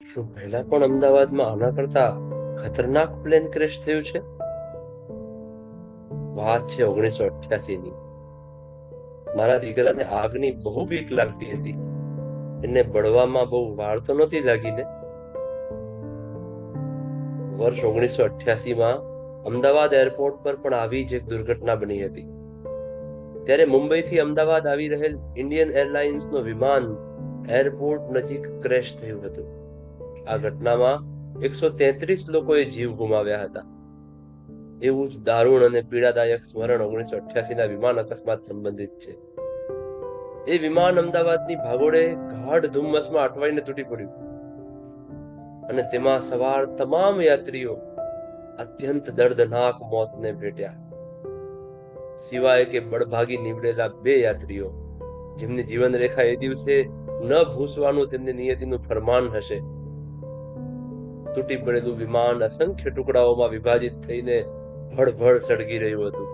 શું પહેલા પણ અમદાવાદમાં આના કરતા ખતરનાક પ્લેન ક્રેશ થયું છે? વાત છે ઓગણીસો અઠ્યાસી ની મારા દીકરાને આગની બહુ બીક લાગતી હતી. એને બળવામાં બહુ વાર તો નહોતી લાગી ને વર્ષ ઓગણીસો અઠ્યાસી માં અમદાવાદ એરપોર્ટ પર પણ આવી જ એક દુર્ઘટના બની હતી. ત્યારે મુંબઈથી અમદાવાદ આવી રહેલ ઇન્ડિયન એરલાઇન્સનું વિમાન એરપોર્ટ નજીક ક્રેશ થયું હતું. આ ઘટનામાં એકસો તેત્રીસ લોકોએ જીવ ગુમાવ્યા હતા. એવું જ દારૂણ અને પીડાદાયક સ્મરણ ઓગણીસો અઠ્યાસી ના વિમાન અકસ્માત સંબંધિત છે. એ વિમાન અમદાવાદની ભાગોળે ગાઢ ધુમ્મસમાં અટવાઈને તૂટી પડ્યું. અને તેમાં સવાર તમામ યાત્રીઓ અત્યંત દર્દનાક મોતને ભેટ્યા. સિવાય કે બળભાગી નીવડેલા બે યાત્રીઓ, જેમની જીવન રેખા એ દિવસે ન ભૂસવાનું તેમની નિયતિનું ફરમાન હશે. તૂટી પડેલું વિમાન અસંખ્ય ટુકડાઓમાં વિભાજિત થઈને ભળભળ સળગી રહ્યું હતું.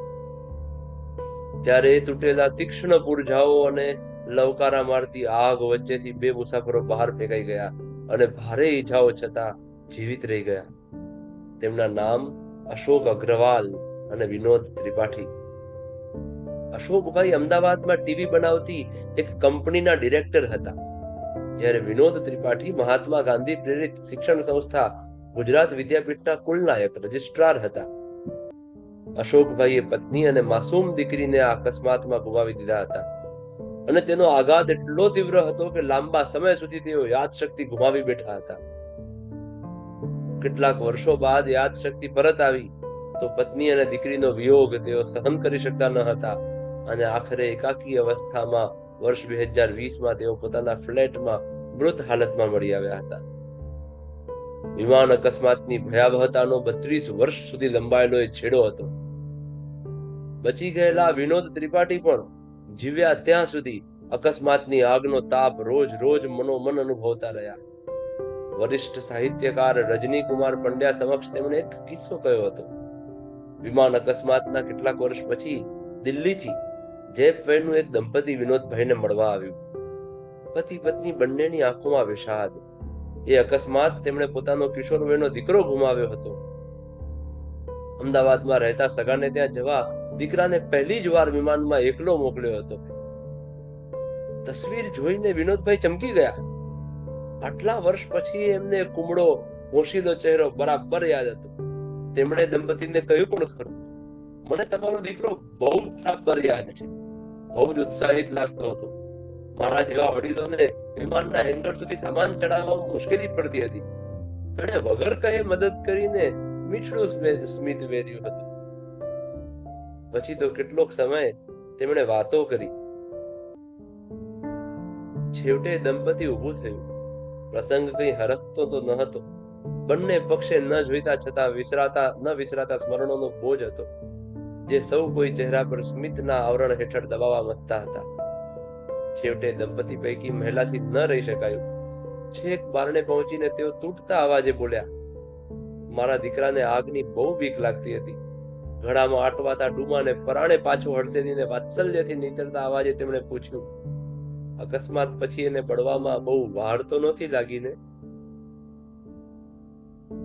ત્યારે તૂટેલા તીક્ષ્ણ પુરજાઓ અને લવકારા મારતી આગ વચ્ચેથી બે મુસાફરો બહાર ફેંકાઈ ગયા અને ભારે ઈજાઓ છતાં જીવિત રહી ગયા. તેમના નામ અશોક અગ્રવાલ અને વિનોદ ત્રિપાઠી. અશોકભાઈ અમદાવાદમાં ટીવી બનાવતી એક કંપનીના ડિરેક્ટર હતા. જ્યારે વિનોદ ત્રિપાઠી મહાત્મા ગાંધી પ્રેરિત શિક્ષણ સંસ્થા ગુજરાત વિદ્યાપીઠના કુલનાયક રજિસ્ટ્રાર હતા. અશોકભાઈએ પત્ની અને માસૂમ દીકરીને આ અકસ્માતમાં ગુમાવી દીધા હતા. અને તેનો આઘાત એટલો તીવ્ર હતો કે લાંબા સમય સુધી તેઓ યાદશક્તિ ગુમાવી બેઠા હતા. કેટલાક વર્ષો બાદ યાદશક્તિ પરત આવી તો પત્ની અને દીકરીનો વિયોગ તેઓ સહન કરી શકતા ન હતા અને આખરે એકાકી અવસ્થામાં વર્ષ બે હજાર વીસમાં તેઓ પોતાના ફ્લેટમાં મૃત હાલતમાં મળી આવ્યા હતા. વિમાન અકસ્માતની ભયાવહતાનો બત્રીસ વર્ષ સુધી લંબાયેલો એ છેડો હતો. બચી ગયેલા વિનોદ ત્રિપાઠી પણ જીવ્યા ત્યાં સુધી અકસ્માતની આગનો તાપ રોજ રોજ મનોમન અનુભવતા રહ્યા. વરિષ્ઠ સાહિત્યકાર રજની કુમાર પંડ્યા સમક્ષ તેમણે એક કિસ્સો કહ્યો હતો. વિમાન અકસ્માતના કેટલાક વર્ષ પછી દિલ્હીથી વેનું એક દંપતી વિનોદભાઈને મળવા આવ્યું. પતિ પત્ની બંનેની આંખોમાં વિષાદ. એ અકસ્માત તેમણે પોતાનો કિશોર દીકરો ગુમાવ્યો હતો. અમદાવાદમાં રહેતા સગાને ત્યાં જવા દીકરાને પહેલી જ વાર વિમાનમાં એકલો મોકલ્યો હતો. તસવીર જોઈને વિનોદભાઈ ચમકી ગયા. આટલા વર્ષ પછી એમને કુમળો, હોશીલો ચહેરો બરાબર યાદ હતો. તેમણે દંપતીને કહ્યું પણ ખરું, મને તમારો દીકરો બહુ બરાબર યાદ છે. બહુ જ ઉત્સાહિત લાગતો હતો. મારા જેવા વડીલોને વિમાનના હેન્ગર સુધી સામાન ચડાવવામાં મુશ્કેલી પડતી હતી. તેણે વગર કહે મદદ કરીને મીઠડું સ્મિત વેર્યું હતું. પછી તો કેટલોક સમય તેમણે વાતો કરી. છેવટે દંપતી ઊભું થયું. પ્રસંગ કઈ હરખતો તો ન હતો. બંને પક્ષે ન જોઈતા છતાં વિસરાતા, ન વિસરાતા સ્મરણોનો બોજ હતો. જે સૌ કોઈ ચહેરા પર સ્મિતના આવરણ હેઠળ દબાવવા મથતા હતા. છેવટે દંપતી પૈકી મહિલાથી ન રહી શકાયું. છેક બારણે પહોંચીને તેઓ તૂટતા અવાજે બોલ્યા, મારા દીકરાને આગની બહુ બીક લાગતી હતી. ઘડામાં આટવાતા ડુમાને પરાણે પાછો હડસેલીને વાત્સલ્યથી નીતરતા અવાજે તેમણે પૂછ્યું, અકસ્માત પછી એને બળવામાં બહુ વાર તો નથી લાગીને?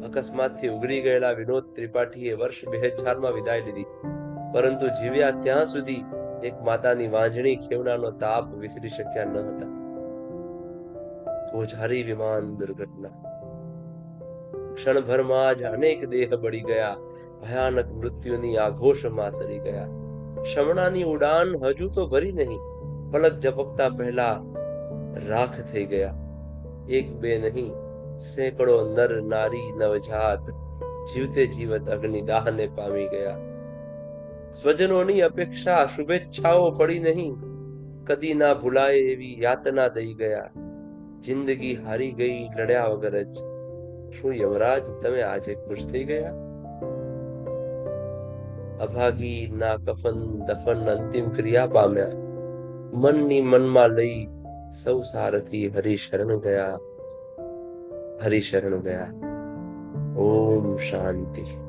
અકસ્માતથી ઉઘરી ગયેલા વિનોદ ત્રિપાઠીએ વર્ષ બે હજારમાં વિદાય લીધી. પરંતુ જીવ્યા ત્યાં સુધી એક માતાની વાંજણી ખેવડાનો તાપ વિસરી શક્યા ન હતા. ગોઝારી વિમાન દુર્ઘટના. ક્ષણભરમાં જ અનેક દેહ બળી ગયા. ભયાનક મૃત્યુની આઘોષમાં સરી ગયા. શમણાની ઉડાન હજુ તો ભરી નહીં. પલક ઝપકતા પહેલા રાખ થઈ ગયા. એક બે નહીં, સેંકડો નર નારી નવજાત જીવતે જીવત અગ્નિદાહને પામી ગયા. સ્વજનોની અપેક્ષા શુભેચ્છાઓ પડી નહીં. કદી ના ભૂલાય એવી યાતના દઈ ગયા. જિંદગી હારી ગઈ લડ્યા વગર જ. શું યમરાજ, તમે આજે ખુશ થઈ ગયા? અભાગી ના કફન દફન અંતિમ ક્રિયા પામ્યા. મનની મનમાં લઈ સૌ સારથી હરિશરણ ગયા. હરિશરણ ગયા. ઓમ શાંતિ.